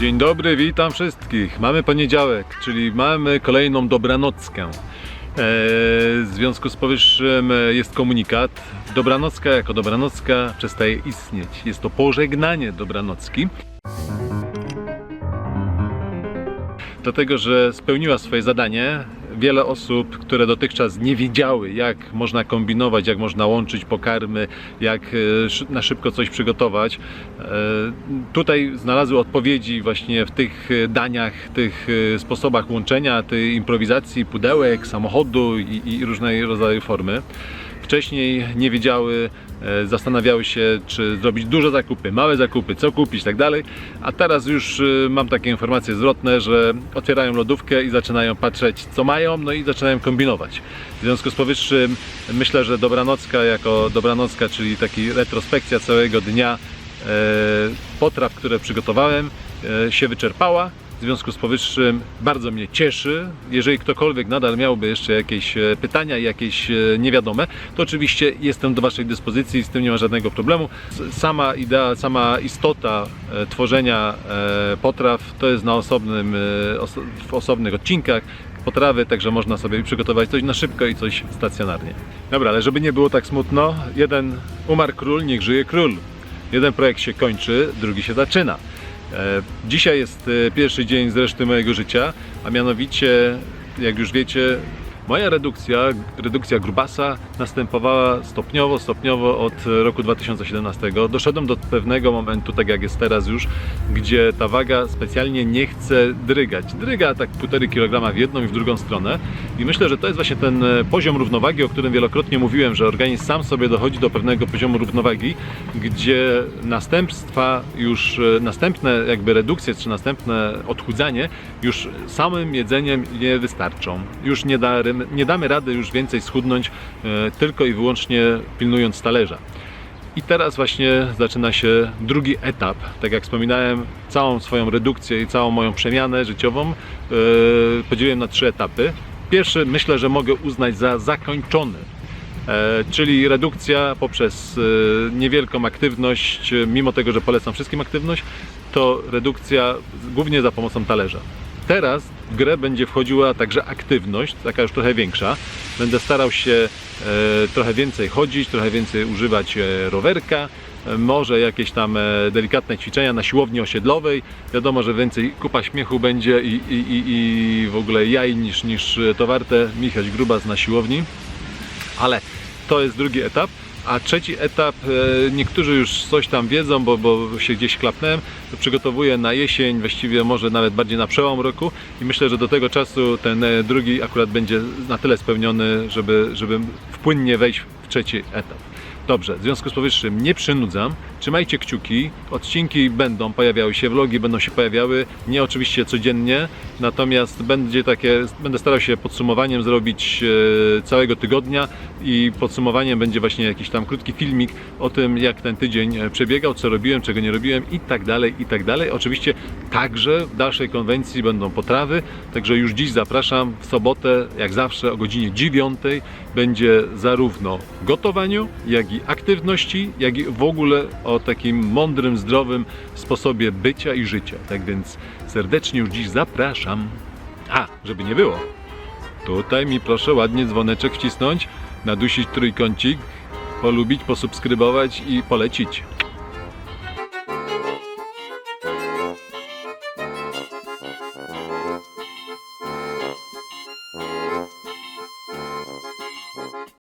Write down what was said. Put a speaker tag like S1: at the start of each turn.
S1: Dzień dobry, witam wszystkich. Mamy poniedziałek, czyli mamy kolejną dobranockę. E, W związku z powyższym e, jest komunikat. Dobranocka jako dobranocka przestaje istnieć. Jest to pożegnanie dobranocki. Dlatego, że spełniła swoje zadanie. Wiele osób, które dotychczas nie wiedziały, jak można kombinować, jak można łączyć pokarmy, jak e, na szybko coś przygotować, e, tutaj znalazły odpowiedzi właśnie w tych e, daniach, tych sposobach łączenia, tej improwizacji pudełek, samochodu i, i różnej rodzaju formy. Wcześniej nie wiedziały, zastanawiały się, czy zrobić duże zakupy, małe zakupy, co kupić, tak dalej. A teraz już mam takie informacje zwrotne, że otwierają lodówkę i zaczynają patrzeć, co mają, no i zaczynają kombinować. W związku z powyższym myślę, że dobranocka jako dobranocka, czyli taki retrospekcja całego dnia e, potraw, które przygotowałem, e, się wyczerpała. W związku z powyższym bardzo mnie cieszy. Jeżeli ktokolwiek nadal miałby jeszcze jakieś e, pytania, jakieś e, niewiadome, to oczywiście jestem do Waszej dyspozycji, z tym nie ma żadnego problemu. Sama idea, sama istota e, tworzenia potraw to jest na osobnym, oso- w osobnych odcinkach potrawy, także można sobie przygotować coś na szybko i coś stacjonarnie. Dobra, ale żeby nie było tak smutno, jeden umarł król, niech żyje król. Jeden projekt się kończy, drugi się zaczyna. E, Dzisiaj jest e, pierwszy dzień z reszty mojego życia, a mianowicie, jak już wiecie, moja redukcja, redukcja grubasa następowała stopniowo, stopniowo od roku 2017. Doszedłem do pewnego momentu, tak jak jest teraz już, gdzie ta waga specjalnie nie chce drygać. Dryga tak 1,5 kg w jedną i w drugą stronę i myślę, że to jest właśnie ten e, poziom równowagi, o którym wielokrotnie mówiłem, że organizm sam sobie dochodzi do pewnego poziomu równowagi, gdzie następstwa już, e, następne jakby redukcje czy następne odchudzanie już samym jedzeniem nie wystarczą. Już nie, da, nie damy rady już więcej schudnąć e, tylko i wyłącznie pilnując talerza. I teraz właśnie zaczyna się drugi etap. Tak jak wspominałem, całą swoją redukcję i całą moją przemianę życiową e, podzieliłem na trzy etapy. Pierwszy myślę, że mogę uznać za zakończony. E, czyli redukcja poprzez niewielką aktywność, mimo tego, że polecam wszystkim aktywność, to redukcja głównie za pomocą talerza. Teraz w grę będzie wchodziła także aktywność, taka już trochę większa. Będę starał się e, trochę więcej chodzić, trochę więcej używać e, rowerka, e, może jakieś tam delikatne ćwiczenia na siłowni osiedlowej. Wiadomo, że więcej kupa śmiechu będzie i, i, i, i w ogóle jaj niż, niż to warte Michać Grubas na siłowni ale to jest drugi etap. A trzeci etap, e, niektórzy już coś tam wiedzą, bo, bo się gdzieś klapnąłem, to przygotowuję na jesień, właściwie może nawet bardziej na przełom roku i myślę, że do tego czasu ten e, drugi akurat będzie na tyle spełniony, żeby, żeby płynnie wejść w trzeci etap. Dobrze, w związku z powyższym nie przynudzam, trzymajcie kciuki, odcinki będą pojawiały się, vlogi będą się pojawiały, nie oczywiście codziennie, natomiast będzie takie, będę starał się podsumowaniem zrobić e, całego tygodnia i podsumowaniem będzie właśnie jakiś tam krótki filmik o tym, jak ten tydzień e, przebiegał, co robiłem, czego nie robiłem i tak dalej, i tak dalej. Oczywiście także w dalszej konwencji będą potrawy, także już dziś zapraszam. W sobotę, jak zawsze o godzinie 9 będzie zarówno gotowaniu, jak i aktywności, jak i w ogóle o takim mądrym, zdrowym sposobie bycia i życia. Tak więc serdecznie już dziś zapraszam. A, żeby nie było, tutaj mi proszę ładnie dzwoneczek wcisnąć, nadusić trójkącik, polubić, posubskrybować i polecić.